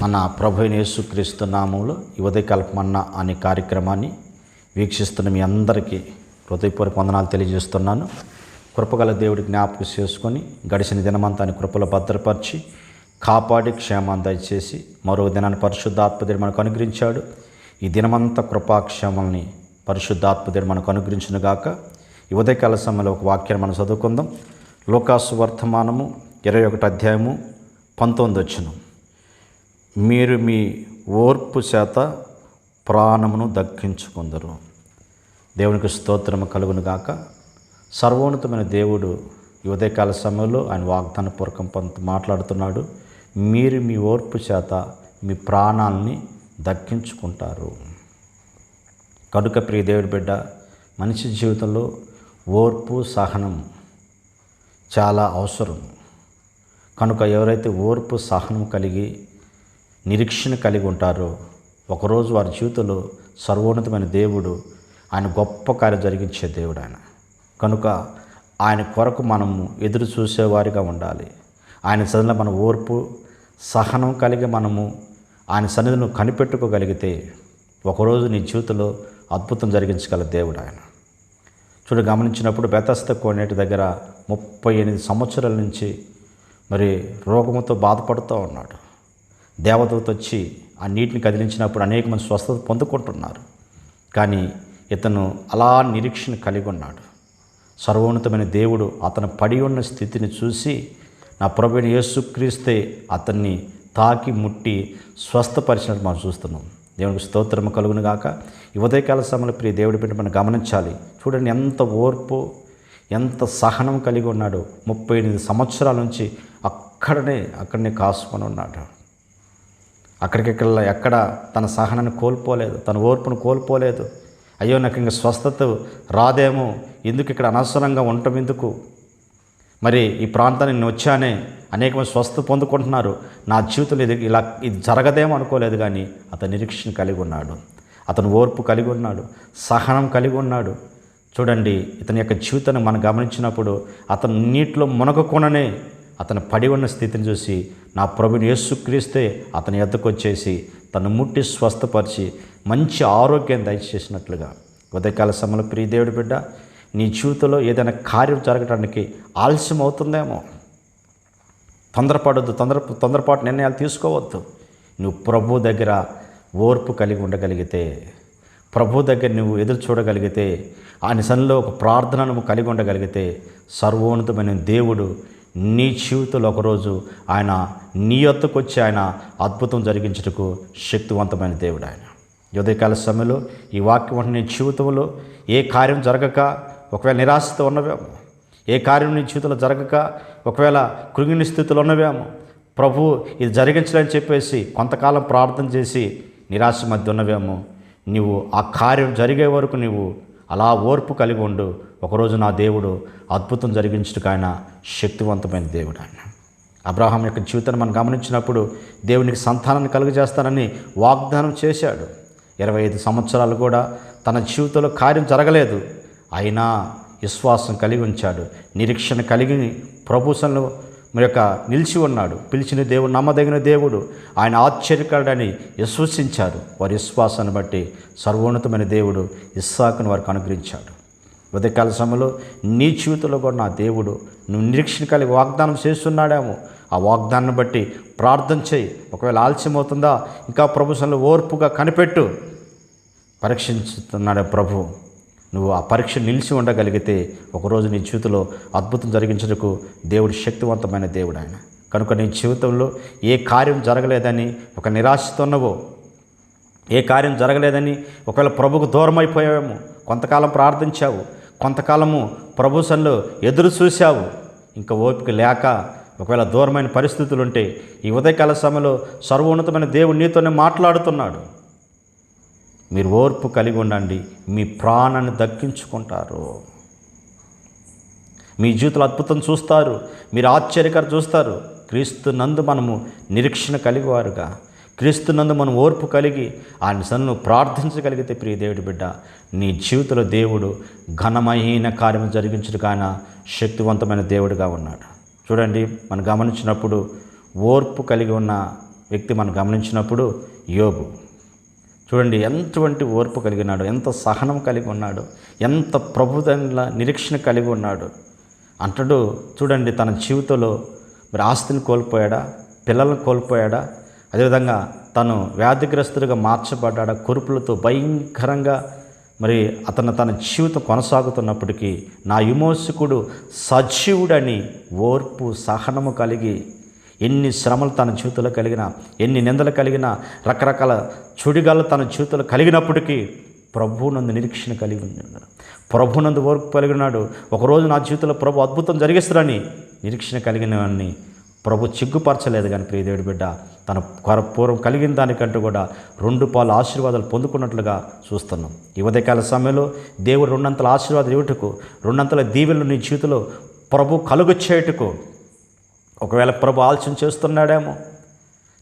మన ప్రభు యేసుక్రీస్తు నామంలో ఈ ఉదయకల్పమన్న అనే కార్యక్రమాన్ని వీక్షిస్తున్న మీ అందరికీ హృదయపూర్వక వందనాలు తెలియజేస్తున్నాను. కృపగల దేవుడి జ్ఞాపకం చేసుకొని గడిచిన దినమంతా ఆయన కృపలో భద్రపరిచి కాపాడి క్షేమాన్ని దయచేసి మరో దినాన్ని పరిశుద్ధాత్మదేవుడు మనకు అనుగ్రహించాడు. ఈ దినమంతా కృపాక్షేమల్ని పరిశుద్ధాత్మదేవుడు మనకు అనుగ్రహించును గాక. ఈ ఉదయకాల సమయంలో ఒక వాక్యాన్ని మనం చదువుకుందాం. లోకాసు వర్తమానము ఇరవై ఒకటి అధ్యాయము పంతొమ్మిది వచ్చినాం మీరు మీ ఓర్పు చేత ప్రాణమును దక్కించుకుందరు. దేవునికి స్తోత్రము కలుగును గాక. సర్వోన్నతమైన దేవుడు ఉదయకాల సమయంలో ఆయన వాగ్దాన పూర్వకం పంత మాట్లాడుతున్నాడు. మీరు మీ ఓర్పు చేత మీ ప్రాణాలని దక్కించుకుంటారు. కనుక ప్రియ దేవుడి బిడ్డ మనిషి జీవితంలో ఓర్పు సహనం చాలా అవసరం. కనుక ఎవరైతే ఓర్పు సహనం కలిగి నిరీక్షణ కలిగి ఉంటారో. ఒకరోజు వారి జీవితంలో సర్వోన్నతమైన దేవుడు ఆయన గొప్ప కార్యం జరిగించే దేవుడు ఆయన. కనుక ఆయన కొరకు మనము ఎదురు చూసేవారిగా ఉండాలి. ఆయన సన్నిధిలో మన ఓర్పు సహనం కలిగి మనము ఆయన సన్నిధిని కనిపెట్టుకోగలిగితే ఒకరోజు నీ జీవితంలో అద్భుతం జరిగించగల దేవుడు ఆయన. చూడు గమనించినప్పుడు బెతస్త కోనేటి దగ్గర ముప్పై ఎనిమిది సంవత్సరాల నుంచి మరి రోగంతో బాధపడుతూ ఉన్నాడు. దేవదూత వచ్చి ఆ నీటిని కదిలించినప్పుడు అనేక మంది స్వస్థత పొందుకుంటున్నారు. కానీ ఇతను అలా నిరీక్షణ కలిగి ఉన్నాడు. సర్వోన్నతమైన దేవుడు అతను పడి ఉన్న స్థితిని చూసి నా ప్రభుని యేసుక్రీస్తే అతన్ని తాకి ముట్టి స్వస్థపరిచినట్టు మనం చూస్తున్నాం. దేవునికి స్తోత్రము కలుగును గాక. ఈ ఉదయకాల సమయంలో ప్రియ దేవుడి పెట్టి మనం గమనించాలి. చూడండి ఎంత ఓర్పు ఎంత సహనం కలిగి ఉన్నాడు. ముప్పై ఎనిమిది సంవత్సరాల నుంచి అక్కడనే అక్కడనే కాసుకొని ఉన్నాడు. అక్కడికెక్కడ ఎక్కడ తన సహనాన్ని కోల్పోలేదు తన ఓర్పును కోల్పోలేదు. అయ్యో నాకు ఇంకా స్వస్థత రాదేమో. ఎందుకు ఇక్కడ అనవసరంగా ఉండటం ఎందుకు? మరి ఈ ప్రాంతానికి నేను వచ్చానే అనేక మంది స్వస్థ పొందుకుంటున్నారు. నా జీవితంలో ఇది ఇలా ఇది జరగదేమో అనుకోలేదు కానీ అతను నిరీక్షణ కలిగి ఉన్నాడు. అతను ఓర్పు కలిగి ఉన్నాడు సహనం కలిగి ఉన్నాడు. చూడండి ఇతని యొక్క జీవితాన్ని మనం గమనించినప్పుడు అతను నీటిలో మునగకుండానే అతను పడి ఉన్న స్థితిని చూసి నా ప్రభుని యేసుక్రీస్తే అతని ఎద్దకు వచ్చేసి తను ముట్టి స్వస్థపరిచి మంచి ఆరోగ్యం దయచేసినట్లుగా. ఉదయకాల సమయంలో ప్రియ దేవుడి బిడ్డ నీ జీవితంలో ఏదైనా కార్యం జరగడానికి ఆలస్యం అవుతుందేమో? తొందరపడద్దు తొందర తొందరపాటు నిర్ణయాలు తీసుకోవద్దు. నువ్వు ప్రభు దగ్గర ఓర్పు కలిగి ఉండగలిగితే ప్రభు దగ్గర నువ్వు ఎదురు చూడగలిగితే ఆయన సన్నిలో ఒక ప్రార్థనను నువ్వు కలిగి ఉండగలిగితే సర్వోన్నతమైన దేవుడు నీ జీవితంలో ఒకరోజు ఆయన నీ యొద్దకు వచ్చి ఆయన అద్భుతం జరిగించుటకు శక్తివంతమైన దేవుడు ఆయన. ఉదయకాల సమయంలో ఈ వాక్యం అంటే నీ జీవితంలో ఏ కార్యం జరగక ఒకవేళ నిరాశతో ఉన్నవేమో ఏ కార్యం నీ జీవితంలో జరగక ఒకవేళ కృంగిని స్థితిలో ఉన్నవేమో ప్రభు ఇది జరిగించాలని చెప్పేసి కొంతకాలం ప్రార్థన చేసి నిరాశ మధ్య ఉన్నవేమో నీవు ఆ కార్యం జరిగే వరకు నీవు అలా ఓర్పు కలిగి ఉండు ఒకరోజు నా దేవుడు అద్భుతం జరిగించడానికి ఆయన శక్తివంతమైన దేవుడు ఆయన. అబ్రాహాం యొక్క జీవితాన్ని మనం గమనించినప్పుడు దేవునికి సంతానాన్ని కలుగజేస్తానని వాగ్దానం చేశాడు. ఇరవై ఐదు సంవత్సరాలు కూడా తన జీవితంలో కార్యం జరగలేదు. అయినా విశ్వాసం కలిగి ఉంచాడు. నిరీక్షణ కలిగి ప్రభుసంలో మరి యొక్క నిలిచి ఉన్నాడు. పిలిచిన దేవుడు నమ్మదగిన దేవుడు ఆయన ఆశ్చర్యకరుడని విశ్వసించారు వారి విశ్వాసాన్ని బట్టి సర్వోన్నతమైన దేవుడు ఇస్సాకును వారికి అనుగ్రహించాడు. ఉదయకాల సమయంలో నీ జీవితంలో కూడా నా దేవుడు నువ్వు నిరీక్షణ కలిగి వాగ్దానం చేస్తున్నాడేమో. ఆ వాగ్దానాన్ని బట్టి ప్రార్థన చేయి. ఒకవేళ ఆలస్యం అవుతుందా ఇంకా ప్రభుత్వంలో ఓర్పుగా కనిపెట్టు. పరీక్షిస్తున్నాడే ప్రభు. నువ్వు ఆ పరీక్ష నిలిచి ఉండగలిగితే ఒకరోజు నీ జీవితంలో అద్భుతం జరిగించడానికి దేవుడు శక్తివంతమైన దేవుడు ఆయన. కనుక నీ జీవితంలో ఏ కార్యం జరగలేదని ఒక నిరాశతో ఉన్నవో. ఏ కార్యం జరగలేదని ఒకవేళ ప్రభుకు దూరం అయిపోయావేమో కొంతకాలం ప్రార్థించావు. కొంతకాలము ప్రభుసన్లు ఎదురు చూశావు. ఇంకా ఓపిక లేక ఒకవేళ దూరమైన పరిస్థితులు ఉంటే ఈ ఉదయకాల సమయంలో సర్వోన్నతమైన దేవుడు నీతోనే మాట్లాడుతున్నాడు. మీరు ఓర్పు కలిగి ఉండండి. మీ ప్రాణాన్ని దక్కించుకుంటారు. మీ జీవితంలో అద్భుతం చూస్తారు. మీరు ఆశ్చర్యకర చూస్తారు. క్రీస్తు నందు మనము నిరీక్షణ కలిగివారుగా క్రీస్తు నందు మనం ఓర్పు కలిగి ఆయన సన్ను ప్రార్థించగలిగితే ప్రియ దేవుడి బిడ్డ నీ జీవితంలో దేవుడు ఘనమైన కార్యం జరిగించడు ఆయన శక్తివంతమైన దేవుడిగా ఉన్నాడు. చూడండి మనం గమనించినప్పుడు ఓర్పు కలిగి ఉన్న వ్యక్తి మనం గమనించినప్పుడు యోగు చూడండి ఎంతవంటి ఓర్పు కలిగినాడు ఎంత సహనం కలిగి ఉన్నాడు ఎంత ప్రభుత్వ నిరీక్షణ కలిగి ఉన్నాడు. అంటడు చూడండి తన జీవితంలో మరి ఆస్తిని కోల్పోయాడా పిల్లలను కోల్పోయాడా అదేవిధంగా తను వ్యాధిగ్రస్తుడిగా మార్చబడ్డాడా కురుపులతో భయంకరంగా మరి అతను తన జీవితం కొనసాగుతున్నప్పటికీ నా విమోచకుడు సజీవుడని ఓర్పు సహనము కలిగి ఎన్ని శ్రమలు తన జీవితంలో కలిగినా ఎన్ని నిందలు కలిగినా రకరకాల చుడిగాలు తన జీవితంలో కలిగినప్పటికీ ప్రభునందు నిరీక్షణ కలిగి ఉన్నాడు. ప్రభునందు ఓర్పు కలిగినాడు ఒకరోజు నా జీవితంలో ప్రభు అద్భుతం జరిగిస్తాడని నిరీక్షణ కలిగిన వాడిని ప్రభు చిగ్గుపరచలేదు కానీ ప్రియదేవుడి బిడ్డ. తన కొర పూర్వం కలిగిన దానికంటే కూడా రెండు పాలు ఆశీర్వాదాలు పొందుకున్నట్లుగా చూస్తున్నాం. ఈ ఉదయకాల సమయంలో దేవుడు రెండంతల ఆశీర్వాదాలు ఇవ్వటకు రెండంతల దీవెలు నీ జీవితంలో ప్రభు కలుగు ఒకవేళ ప్రభు ఆలోచన చేస్తున్నాడేమో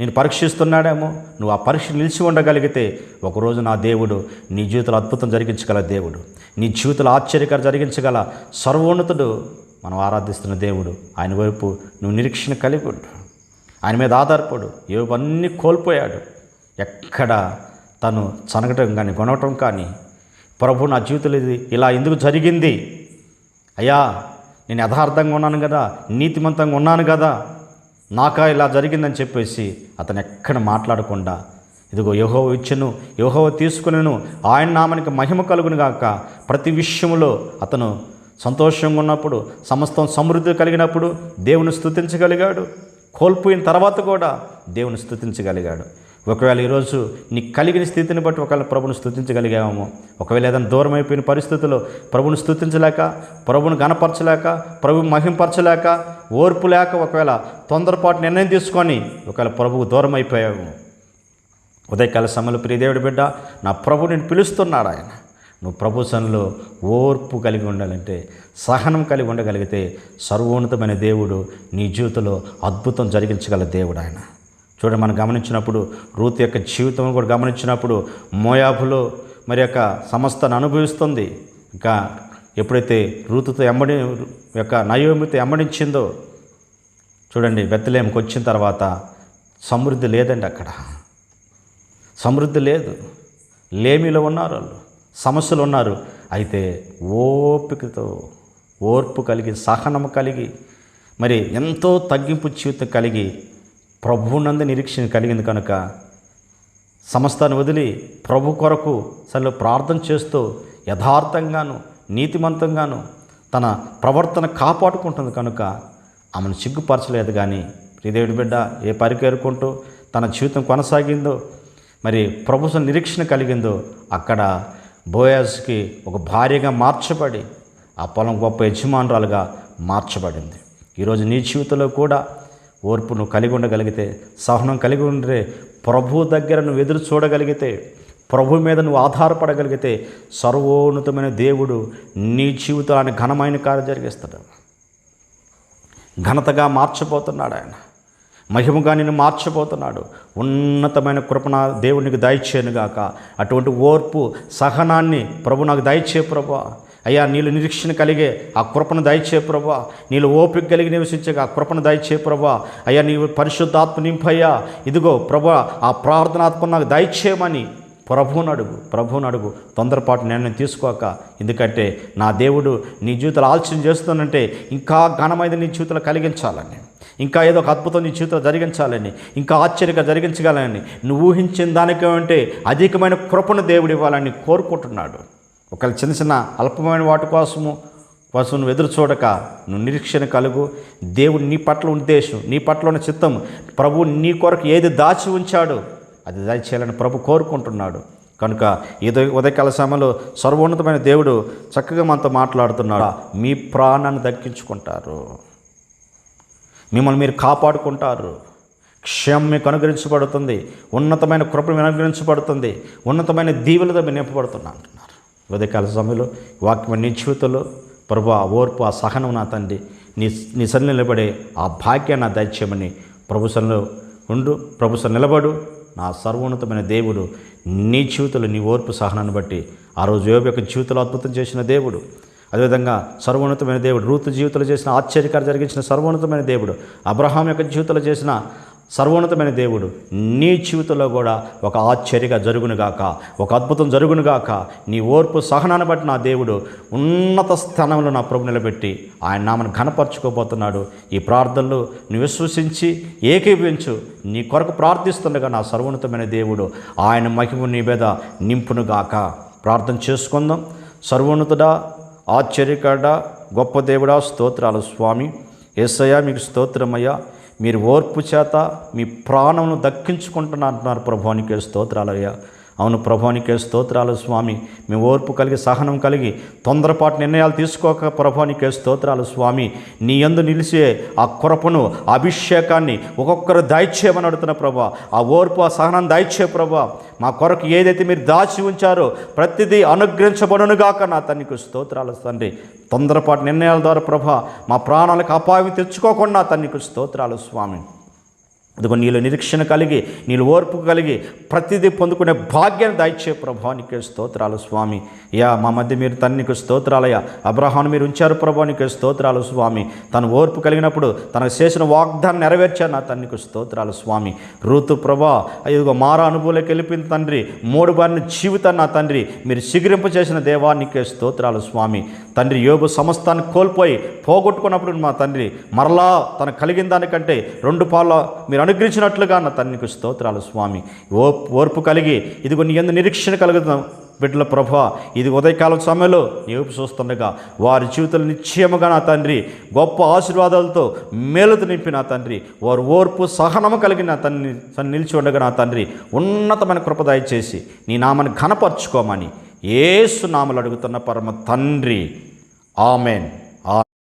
నేను పరీక్షిస్తున్నాడేమో నువ్వు ఆ పరీక్ష నిలిచి ఉండగలిగితే ఒకరోజు నా దేవుడు నీ జీవితంలో అద్భుతం జరిగించగల దేవుడు. నీ జీవితంలో ఆశ్చర్యకర జరిగించగల సర్వోన్నతుడు మనం ఆరాధిస్తున్న దేవుడు. ఆయన వైపు నువ్వు నిరీక్షణ కలిగి ఉండు. ఆయన మీద ఆధారపడు. ఏవన్నీ కోల్పోయాడు. ఎక్కడ తను చనగటం కానీ కొనవటం కానీ ప్రభు నా జీవితంలో ఇది ఇలా ఎందుకు జరిగింది? అయ్యా నేను యథార్థంగా ఉన్నాను కదా నీతిమంతంగా ఉన్నాను కదా నాకా ఇలా జరిగిందని చెప్పేసి అతను ఎక్కడ మాట్లాడకుండా ఇదిగో యహో ఇచ్చను యహో తీసుకునేను ఆయన నామానికి మహిమ కలుగును గాక ప్రతి విషయంలో అతను సంతోషంగా ఉన్నప్పుడు సమస్తం సమృద్ధి కలిగినప్పుడు దేవుని స్థుతించగలిగాడు. కోల్పోయిన తర్వాత కూడా దేవుని స్థుతించగలిగాడు. ఒకవేళ ఈరోజు నీ కలిగిన స్థితిని బట్టి ఒకవేళ ప్రభుని స్థుతించగలిగామో ఒకవేళ ఏదైనా దూరం అయిపోయిన పరిస్థితుల్లో ప్రభుని స్థుతించలేక ప్రభుని గణపరచలేక ప్రభు మహింపరచలేక ఓర్పు లేక ఒకవేళ తొందరపాటు నిర్ణయం తీసుకొని ఒకవేళ ప్రభువు దూరం అయిపోయాము ఉదయకాల సమయంలో ప్రియదేవుడి బిడ్డ నా ప్రభు నేను పిలుస్తున్నాడు ఆయన. నువ్వు ప్రభు ఓర్పు కలిగి ఉండాలంటే సహనం కలిగి ఉండగలిగితే సర్వోన్నతమైన దేవుడు నీ జీవితంలో అద్భుతం జరిగించగల దేవుడు ఆయన. చూడండి మనం గమనించినప్పుడు రూత్ యొక్క జీవితం కూడా గమనించినప్పుడు మోయాబులో మరి యొక్క సమస్తను అనుభవిస్తుంది. ఇంకా ఎప్పుడైతే రూతుతో ఎమ్మడి యొక్క నయోమితో ఎమ్మడించిందో చూడండి బెత్తలేంకి వచ్చిన తర్వాత సమృద్ధి లేదండి అక్కడ. సమృద్ధి లేదు. లేమిలో ఉన్నారు వాళ్ళు. సమస్యలు ఉన్నారు అయితే ఓపికతో ఓర్పు కలిగి సహనము కలిగి మరి ఎంతో తగ్గింపు జీవితం కలిగి ప్రభువునందు నిరీక్షణ కలిగింది కనుక సమస్తాన్ని వదిలి ప్రభు కొరకు అసలు ప్రార్థన చేస్తూ యథార్థంగాను నీతిమంతంగాను తన ప్రవర్తన కాపాడుకుంటుంది కనుక ఆమెను సిగ్గుపరచలేదు కానీ ప్రియదేవుడి బిడ్డ ఏ పరికేరుకుంటూ తన జీవితం కొనసాగిందో మరి ప్రభుత్వ నిరీక్షణ కలిగిందో అక్కడ బోయాజ్కి ఒక భార్యగా మార్చబడి ఆ పొలం గొప్ప యజమానురాలుగా మార్చబడింది. ఈరోజు నీ జీవితంలో కూడా ఓర్పును కలిగి ఉండగలిగితే సహనం కలిగి ఉండే ప్రభు దగ్గర నువ్వు ఎదురు చూడగలిగితే ప్రభు మీద నువ్వు ఆధారపడగలిగితే సర్వోన్నతమైన దేవుడు నీ జీవితాన్ని ఘనమైన కార్యం జరిగిస్తాడు. ఘనతగా మార్చబోతున్నాడు ఆయన. మహిమగా నిన్ను మార్చబోతున్నాడు. ఉన్నతమైన కృపణ దేవునికి దయచేయనుగాక అటువంటి ఓర్పు సహనాన్ని ప్రభు నాకు దయచే ప్రభా. అయ్యా నీళ్ళు నిరీక్షణ కలిగే ఆ కృపను దయచే ప్రభా. నీళ్ళు ఓపిక కలిగి నివసించగా ఆ కృపను దయచే ప్రభా. అయ్యా నీవు పరిశుద్ధాత్మ నింపయ్యా. ఇదిగో ప్రభా ఆ ప్రార్థనాత్మ నాకు దయచేయమని ప్రభువుని అడుగు ప్రభువుని అడుగు. తొందరపాటు నిర్ణయం తీసుకోక. ఎందుకంటే నా దేవుడు నీ జీవితంలో ఆలోచన చేస్తానంటే ఇంకా ఘనమైన నీ జీవితంలో కలిగించాలని ఇంకా ఏదో ఒక అద్భుతం నీ జీవితంలో జరిగించాలని ఇంకా ఆశ్చర్యంగా జరిగించగలని నువ్వు ఊహించిన దానికంటే అధికమైన కృపను దేవుడు ఇవ్వాలని కోరుకుంటున్నాడు. ఒకవేళ చిన్న చిన్న అల్పమైన వాటి కోసము కోసం నువ్వు ఎదురు చూడక నువ్వు నిరీక్షణ కలుగు. దేవుడు నీ పట్ల ఉద్దేశం నీ పట్ల ఉన్న చిత్తం ప్రభు నీ కొరకు ఏది దాచి ఉంచాడు అది దయచేయాలని ప్రభు కోరుకుంటున్నాడు. కనుక ఇది ఉదయకాల సమయంలో సర్వోన్నతమైన దేవుడు చక్కగా మనతో మాట్లాడుతున్నాడు. మీ ప్రాణాన్ని దక్కించుకుంటారు. మిమ్మల్ని మీరు కాపాడుకుంటారు. క్షేమం మీకు అనుగ్రహించబడుతుంది. ఉన్నతమైన కృప మీకు అనుగ్రహించబడుతుంది. ఉన్నతమైన దీవులతో మీరు నింపబడుతున్నా అంటున్నారు. ఉదయకాల సమయంలో ఈ వాక్యం నీ జీవితంలో ప్రభు ఆ ఓర్పు ఆ సహనం నా తండ్రి. నీ నీ సన్ని నిలబడే ఆ భాగ్యాన్ని నా దయచేయమని ప్రభు ఉండు. ప్రభు నిలబడు. నా సర్వోన్నతమైన దేవుడు నీ జీవితంలో నీ ఓర్పు సహనాన్ని బట్టి ఆ రోజు యోగ యొక్క జీవితంలో అద్భుతం చేసిన దేవుడు. అదేవిధంగా సర్వోన్నతమైన దేవుడు. రూతు జీవితంలో చేసిన ఆశ్చర్యకారు జరిగించిన సర్వోన్నతమైన దేవుడు. అబ్రహాం యొక్క జీవితంలో చేసిన సర్వోన్నతమైన దేవుడు. నీ జీవితంలో కూడా ఒక ఆశ్చర్యగా జరుగునుగాక ఒక అద్భుతం జరుగునుగాక నీ ఓర్పు సహనాన్ని బట్టి నా దేవుడు ఉన్నత స్థానంలో నా ప్రభు నిలబెట్టి ఆయన నామను ఘనపరచుకోబోతున్నాడు. ఈ ప్రార్థనలు నువ్వు విశ్వసించి ఏకీభవించు. నీ కొరకు ప్రార్థిస్తుండగా నా సర్వోన్నతమైన దేవుడు ఆయన మహిమ నీ మీద నింపునుగాక ప్రార్థన చేసుకుందాం. సర్వోన్నతుడా ఆశ్చర్యకాడ గొప్ప దేవుడా స్తోత్రాలు స్వామి. ఏసయ్యా మీకు స్తోత్రమయ్యా. మీరు ఓర్పు చేత మీ ప్రాణమును దక్కించుకుంటున్నారు అంటున్నారు ప్రభానికే స్తోత్రాలయ్యా. అవును ప్రభానికే స్తోత్రాలు స్వామి. మేము ఓర్పు కలిగి సహనం కలిగి తొందరపాటు నిర్ణయాలు తీసుకోక ప్రభానికే స్తోత్రాలు స్వామి. నీ ఎందు నిలిచే ఆ కొరపను అభిషేకాన్ని ఒక్కొక్కరు దాయిచ్చేయమని అడుగుతున్న ప్రభా. ఆ ఓర్పు ఆ సహనం దాయిచ్చే ప్రభా. మా కొరకు ఏదైతే మీరు దాచి ఉంచారో ప్రతిదీ అనుగ్రహించబడునుగాక నా తనికి స్తోత్రాలు తండ్రి. తొందరపాటు నిర్ణయాల ద్వారా ప్రభా మా ప్రాణాలకు అపాయం తెచ్చుకోకుండా తనికి స్తోత్రాలు స్వామి. ఇదిగో నీలో నిరీక్షణ కలిగి నీళ్ళు ఓర్పు కలిగి ప్రతిదీ పొందుకునే భాగ్యాన్ని దాయిచ్చే ప్రభానికి స్తోత్రాలు స్వామి. యా మా మధ్య మీరు తన్నికి స్తోత్రాలయ్యా. అబ్రహాను మీరు ఉంచారు ప్రభానికి స్తోత్రాలు స్వామి. తను ఓర్పు కలిగినప్పుడు తనకు చేసిన వాగ్దాన్ని నెరవేర్చారు నా తన్నికి స్తోత్రాలు స్వామి. ఋతు ప్రభా ఇదిగో మారా అనుభవంలోకి వెళ్ళిపోయిన తండ్రి. మూడు బారిన జీవితాన్ని నా తండ్రి. మీరు సిగిరింపు చేసిన దేవానికే స్తోత్రాలు స్వామి. తండ్రి యోగు సమస్తాన్ని కోల్పోయి పోగొట్టుకున్నప్పుడు మా తండ్రి మరలా తన కలిగిన దానికంటే రెండు పాల మీరు అనుగ్రహించినట్లుగా నా తన్నికి స్తోత్రాలు స్వామి. ఓ ఓర్పు కలిగి ఇదిగో నీ ఎందు నిరీక్షణ కలుగుతాం బిడ్డల ప్రభా ఇది ఉదయకాలం సమయంలో నీవు చూస్తుండగా వారి జీవితంలో నిశ్చయముగా నా తండ్రి గొప్ప ఆశీర్వాదాలతో మేలుతో నింపి నా తండ్రి వారు ఓర్పు సహనము కలిగి నా తన్ని నిలిచి ఉండగా నా తండ్రి ఉన్నతమైన కృపదాయ చేసి నీ నామని ఘనపరచుకోమని ఏసు నామలు అడుగుతున్న పరమ తండ్రి. ఆమెన్.